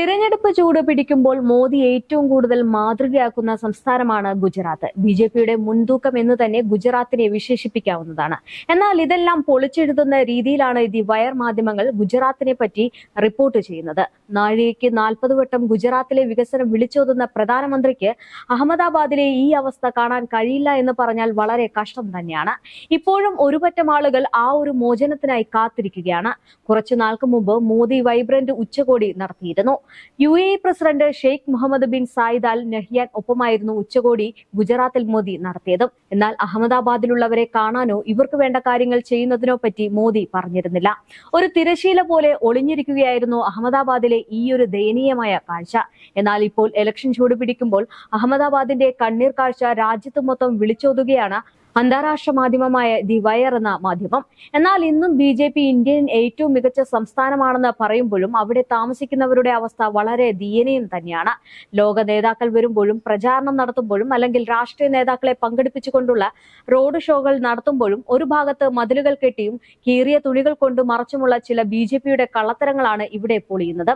തിരഞ്ഞെടുപ്പ് ചൂട് പിടിക്കുമ്പോൾ മോദി ഏറ്റവും കൂടുതൽ മാതൃകയാക്കുന്ന സംസ്ഥാനമാണ് ഗുജറാത്ത്. ബി ജെ പിയുടെ മുൻതൂക്കം എന്ന് തന്നെ ഗുജറാത്തിനെ വിശേഷിപ്പിക്കാവുന്നതാണ്. എന്നാൽ ഇതെല്ലാം പൊളിച്ചെഴുതുന്ന രീതിയിലാണ് ദി വയർ മാധ്യമങ്ങൾ ഗുജറാത്തിനെ പറ്റി റിപ്പോർട്ട് ചെയ്യുന്നത്. നാഴികയ്ക്ക് നാൽപ്പത് വട്ടം ഗുജറാത്തിലെ വികസനം വിളിച്ചോതുന്ന പ്രധാനമന്ത്രിക്ക് അഹമ്മദാബാദിലെ ഈ അവസ്ഥ കാണാൻ കഴിയില്ല എന്ന് പറഞ്ഞാൽ വളരെ കഷ്ടം തന്നെയാണ്. ഇപ്പോഴും ഒരുപറ്റം ആളുകൾ ആ ഒരു മോചനത്തിനായി കാത്തിരിക്കുകയാണ്. കുറച്ചു നാൾക്ക് മുമ്പ് മോദി വൈബ്രന്റ് ഉച്ചകോടി നടത്തിയിരുന്നു. U A president Sheikh Mohammed bin Zayed Al Nahyan ഒപ്പമായിരുന്നു ഉച്ചകോടി ഗുജറാത്തിൽ മോദി നടത്തിയത്. എന്നാൽ അഹമ്മദാബാദിലുള്ളവരെ കാണാനോ ഇവർക്ക് വേണ്ട കാര്യങ്ങൾ ചെയ്യുന്നതിനോ പറ്റി മോദി പറഞ്ഞിരുന്നില്ല. ഒരു തിരശീല പോലെ ഒളിഞ്ഞിരിക്കുകയായിരുന്നു അഹമ്മദാബാദിലെ ഈ ഒരു ദയനീയമായ കാഴ്ച. എന്നാൽ ഇപ്പോൾ ഇലക്ഷൻ ചൂട് പിടിക്കുമ്പോൾ അഹമ്മദാബാദിന്റെ കണ്ണീർ കാഴ്ച രാജ്യത്ത് മൊത്തം വിളിച്ചോതുകയാണ് അന്താരാഷ്ട്ര മാധ്യമമായ ദി വയർ എന്ന മാധ്യമം. എന്നാൽ ഇന്നും ബി ജെ പി ഇന്ത്യൻ ഏറ്റവും മികച്ച സംസ്ഥാനമാണെന്ന് പറയുമ്പോഴും അവിടെ താമസിക്കുന്നവരുടെ അവസ്ഥ വളരെ ദീയനീയം തന്നെയാണ്. ലോക നേതാക്കൾ വരുമ്പോഴും പ്രചാരണം നടത്തുമ്പോഴും അല്ലെങ്കിൽ രാഷ്ട്രീയ നേതാക്കളെ പങ്കെടുപ്പിച്ചുകൊണ്ടുള്ള റോഡ് ഷോകൾ നടത്തുമ്പോഴും ഒരു ഭാഗത്ത് മതിലുകൾ കെട്ടിയും കീറിയ തുണികൾ കൊണ്ട് മറച്ചുമുള്ള ചില ബി ജെ പിയുടെ കള്ളത്തരങ്ങളാണ് ഇവിടെ പൊളിയുന്നത്.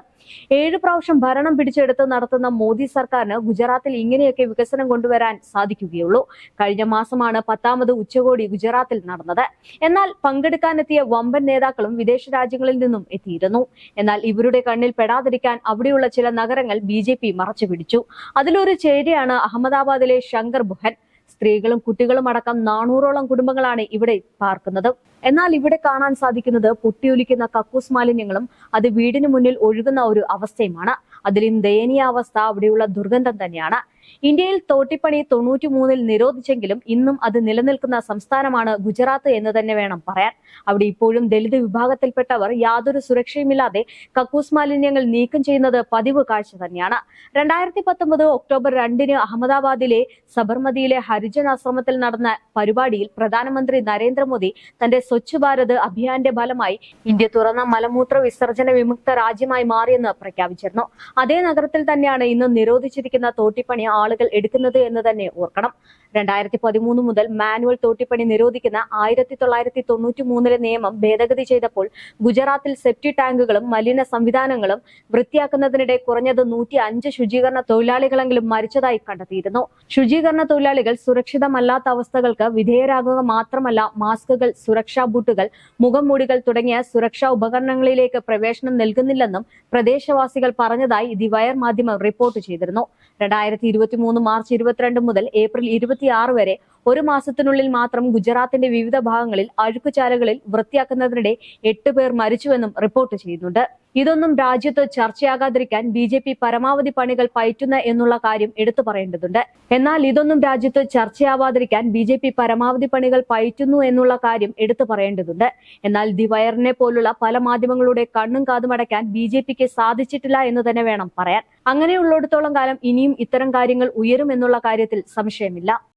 ഏഴ് പ്രാവശ്യം ഭരണം പിടിച്ചെടുത്ത് നടത്തുന്ന മോദി സർക്കാരിന് ഗുജറാത്തിൽ ഇങ്ങനെയൊക്കെ വികസനം കൊണ്ടുവരാൻ സാധിക്കുകയുള്ളൂ. കഴിഞ്ഞ മാസമാണ് പത്താമത് ഉച്ചകോടി ഗുജറാത്തിൽ നടന്നത്. എന്നാൽ പങ്കെടുക്കാനെത്തിയ വമ്പൻ നേതാക്കളും വിദേശ രാജ്യങ്ങളിൽ നിന്നും എത്തിയിരുന്നു. എന്നാൽ ഇവരുടെ കണ്ണിൽ പെടാതിരിക്കാൻ അവിടെയുള്ള ചില നഗരങ്ങൾ ബി ജെ പി മറച്ചുപിടിച്ചു അതിലൊരു ചേരിയാണ് അഹമ്മദാബാദിലെ ശങ്കർ ബുഹൻ. സ്ത്രീകളും കുട്ടികളും അടക്കം നാനൂറോളം കുടുംബങ്ങളാണ് ഇവിടെ പാർക്കുന്നത്. എന്നാൽ ഇവിടെ കാണാൻ സാധിക്കുന്നത് പൊട്ടിയൊലിക്കുന്ന കക്കൂസ് മാലിന്യങ്ങളും അത് വീടിന് മുന്നിൽ ഒഴുകുന്ന ഒരു അവസ്ഥയുമാണ്. അതിലും ദയനീയ അവസ്ഥ അവിടെയുള്ള ദുർഗന്ധം തന്നെയാണ്. ഇന്ത്യയിൽ തോട്ടിപ്പണി തൊണ്ണൂറ്റി മൂന്നിൽ നിരോധിച്ചെങ്കിലും ഇന്നും അത് നിലനിൽക്കുന്ന സംസ്ഥാനമാണ് ഗുജറാത്ത് എന്ന് തന്നെ വേണം പറയാൻ. അവിടെ ഇപ്പോഴും ദളിത് വിഭാഗത്തിൽപ്പെട്ടവർ യാതൊരു സുരക്ഷയുമില്ലാതെ കക്കൂസ് മാലിന്യങ്ങൾ നീക്കം ചെയ്യുന്നത് പതിവ് കാഴ്ച തന്നെയാണ്. രണ്ടായിരത്തി പത്തൊമ്പത് ഒക്ടോബർ രണ്ടിന് അഹമ്മദാബാദിലെ സബർമതിയിലെ ഹരിജൻ ആശ്രമത്തിൽ നടന്ന പരിപാടിയിൽ പ്രധാനമന്ത്രി നരേന്ദ്രമോദി തന്റെ സ്വച്ഛ് ഭാരത് അഭിയാന്റെ ഫലമായി ഇന്ത്യ തുറന്ന മലമൂത്ര വിസർജന വിമുക്ത രാജ്യമായി മാറിയെന്ന് പ്രഖ്യാപിച്ചിരുന്നു. അതേ നഗരത്തിൽ തന്നെയാണ് ഇന്ന് നിരോധിച്ചിരിക്കുന്ന തോട്ടിപ്പണി ആളുകൾ എടുക്കുന്നത് എന്ന് തന്നെ ഓർക്കണം. രണ്ടായിരത്തി പതിമൂന്ന് മുതൽ മാനുവൽ തോട്ടിപ്പണി നിരോധിക്കുന്ന ആയിരത്തി തൊള്ളായിരത്തി തൊണ്ണൂറ്റി മൂന്നിലെ നിയമം ഭേദഗതി ചെയ്തപ്പോൾ ഗുജറാത്തിൽ സെപ്റ്റി ടാങ്കുകളും മലിന സംവിധാനങ്ങളും വൃത്തിയാക്കുന്നതിനിടെ കുറഞ്ഞത് നൂറ്റി അഞ്ച് ശുചീകരണ തൊഴിലാളികളെങ്കിലും മരിച്ചതായി കണ്ടെത്തിയിരുന്നു. ശുചീകരണ തൊഴിലാളികൾ സുരക്ഷിതമല്ലാത്ത അവസ്ഥകൾക്ക് വിധേയരാകുക മാത്രമല്ല മാസ്കുകൾ സുരക്ഷാ ബൂട്ടുകൾ മുഖംമൂടികൾ തുടങ്ങിയ സുരക്ഷാ ഉപകരണങ്ങളിലേക്ക് പ്രവേശനം നൽകുന്നില്ലെന്നും പ്രദേശവാസികൾ പറഞ്ഞതായി ദി വയർ മാധ്യമം റിപ്പോർട്ട് ചെയ്തിരുന്നു. രണ്ടായിരത്തി ഇരുപത്തി മൂന്ന് മാർച്ച് ഇരുപത്തിരണ്ട് മുതൽ ഏപ്രിൽ ഇരുപത്തിയാറ് വരെ ഒരു മാസത്തിനുള്ളിൽ മാത്രം ഗുജറാത്തിന്റെ വിവിധ ഭാഗങ്ങളിൽ അഴുക്കുചാലുകളിൽ വൃത്തിയാക്കുന്നതിനിടെ എട്ട് പേർ മരിച്ചുവെന്നും റിപ്പോർട്ട് ചെയ്യുന്നുണ്ട്. ഇതൊന്നും രാജ്യത്ത് ചർച്ചയാകാതിരിക്കാൻ ബി ജെ പി പരമാവധി പണികൾ പയറ്റുന്ന എന്നുള്ള കാര്യം എടുത്തു പറയേണ്ടതുണ്ട്. എന്നാൽ ഇതൊന്നും രാജ്യത്ത് ചർച്ചയാവാതിരിക്കാൻ ബി ജെ പി പരമാവധി പണികൾ പയറ്റുന്നു എന്നുള്ള കാര്യം എടുത്തു പറയേണ്ടതുണ്ട്. എന്നാൽ ദി വയറിനെ പോലുള്ള പല മാധ്യമങ്ങളുടെ കണ്ണും കാതും ബി ജെ പിക്ക് സാധിച്ചിട്ടില്ല എന്ന് തന്നെ വേണം പറയാൻ. അങ്ങനെയുള്ളിടത്തോളം കാലം ഇനിയും ഇത്തരം കാര്യങ്ങൾ ഉയരും എന്നുള്ള കാര്യത്തിൽ സംശയമില്ല.